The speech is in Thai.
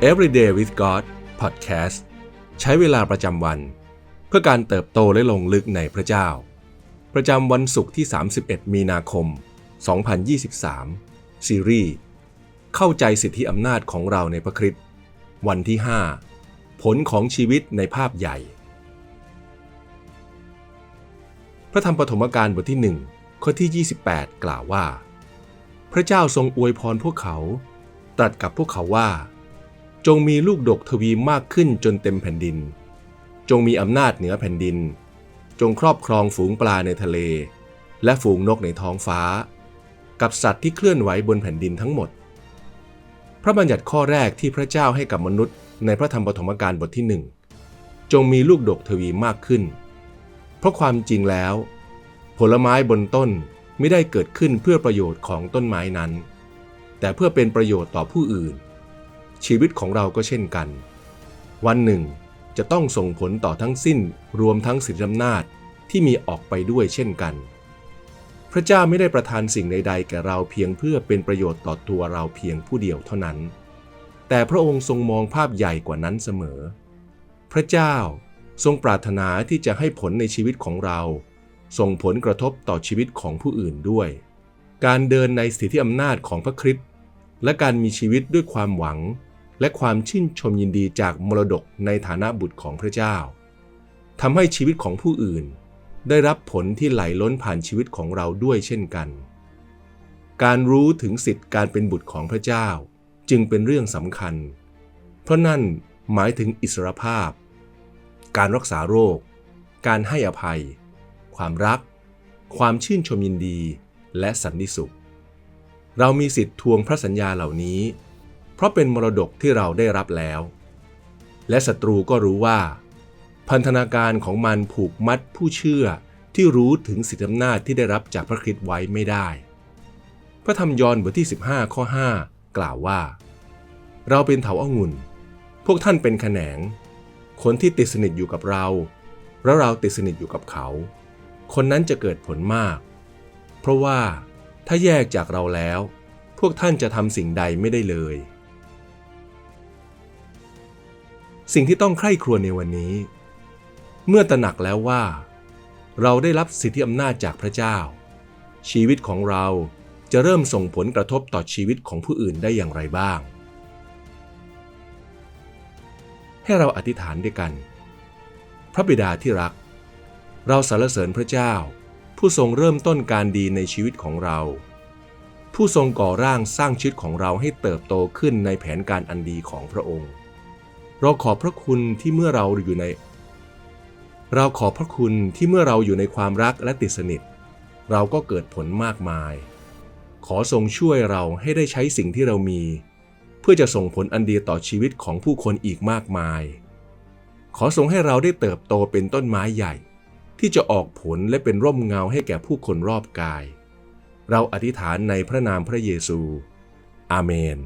Everyday with God Podcast ใช้เวลาประจำวัน เพื่อการเติบโตและลงลึกในพระเจ้า ประจำวันศุกร์ที่ 31 มีนาคม 2023 ซีรีส์เข้าใจสิทธิอำนาจของเราในพระคริสต์วันที่ 5 ผลของชีวิตในภาพใหญ่ พระธรรมปฐมกาลบทที่ 1 ข้อที่ 28 กล่าวว่า พระเจ้าทรงอวยพรพวกเขา ตรัสกับพวกเขาว่า จงมีลูกดกทวีมากขึ้นจนเต็มแผ่นดิน จงมีอำนาจเหนือแผ่นดิน จงครอบครองฝูงปลาในทะเล และฝูงนกในท้องฟ้า กับสัตว์ที่เคลื่อนไหวบนแผ่นดินทั้งหมด พระบัญญัติข้อแรกที่พระเจ้าให้กับมนุษย์ ในพระธรรมปฐมกาลบทที่หนึ่งจงมีลูกดกทวีมากขึ้น เพราะความจริงแล้ว ผลไม้บนต้นไม่ได้เกิดขึ้นเพื่อประโยชน์ของต้นไม้นั้น แต่เพื่อเป็นประโยชน์ต่อผู้อื่น ชีวิตของเราก็เช่นกัน วันหนึ่งจะต้องส่งผลต่อทั้งสิ้นรวมทั้งสิทธิอำนาจที่มีออกไปด้วยเช่นกัน พระเจ้าไม่ได้ประทานสิ่งใดๆแก่เราเพียงเพื่อเป็นประโยชน์ต่อตัวเราเพียงผู้เดียวเท่านั้น แต่พระองค์ทรงมองภาพใหญ่กว่านั้นเสมอ พระเจ้าทรงปรารถนาที่จะให้ผลในชีวิตของเรา ส่งผลกระทบต่อชีวิตของผู้อื่นด้วย การเดินในสิทธิอำนาจของพระคริสต์และการมีชีวิตด้วยความหวัง และความชื่นชมยินดีจากมรดกในฐานะบุตรของพระเจ้าทำให้ชีวิตของผู้อื่น ได้รับผลที่ไหลล้นผ่านชีวิตของเราด้วยเช่นกัน การรู้ถึงสิทธิการเป็นบุตรของพระเจ้า จึงเป็นเรื่องสำคัญ เพราะนั่นหมายถึงอิสรภาพ การรักษาโรค การให้อภัย ความรัก ความชื่นชมยินดี และสันติสุข เรามีสิทธิ์ทวงพระสัญญาเหล่านี้ เพราะเป็นมรดกที่เราได้รับแล้ว และศัตรูก็รู้ว่า พันธนาการของมันผูกมัดผู้เชื่อที่รู้ถึงสิทธิอำนาจที่ได้รับจากพระคริสต์ไว้ไม่ได้ พระธรรมยอห์นบทที่ 15 ข้อ 5 กล่าวว่า เราเป็นเถาองุ่น พวกท่านเป็นแขนง คนที่ติดสนิทอยู่กับเราแล้วเราติดสนิทอยู่กับเขา คนนั้นจะเกิดผลมาก เพราะว่าถ้าแยกจากเราแล้ว พวกท่านจะทำสิ่งใดไม่ได้เลย สิ่งที่ต้องใคร่ครวญในวันนี้ เมื่อตระหนักแล้วว่า เราได้รับสิทธิอำนาจจากพระเจ้า ชีวิตของเราจะเริ่มส่งผลกระทบต่อชีวิตของผู้อื่นได้อย่างไรบ้าง ให้เราอธิษฐานด้วยกัน พระบิดาที่รัก เราสรรเสริญพระเจ้า ผู้ทรงเริ่มต้นการดีในชีวิตของเรา ผู้ทรงก่อร่างสร้างชีวิตของเราให้เติบโตขึ้นในแผนการอันดีของพระองค์ เราขอบพระคุณที่เมื่อเราอยู่ใน เราขอบพระคุณที่เมื่อเราอยู่ในความรักและติดสนิท เราก็เกิดผลมากมาย ขอทรงช่วยเราให้ได้ใช้สิ่งที่เรามี เพื่อจะส่งผลอันดีต่อชีวิตของผู้คนอีกมากมาย ขอทรงให้เราได้เติบโตเป็นต้นไม้ใหญ่ ที่จะออกผลและเป็นร่มเงาให้แก่ผู้คนรอบกาย เราอธิษฐานในพระนามพระเยซู อาเมน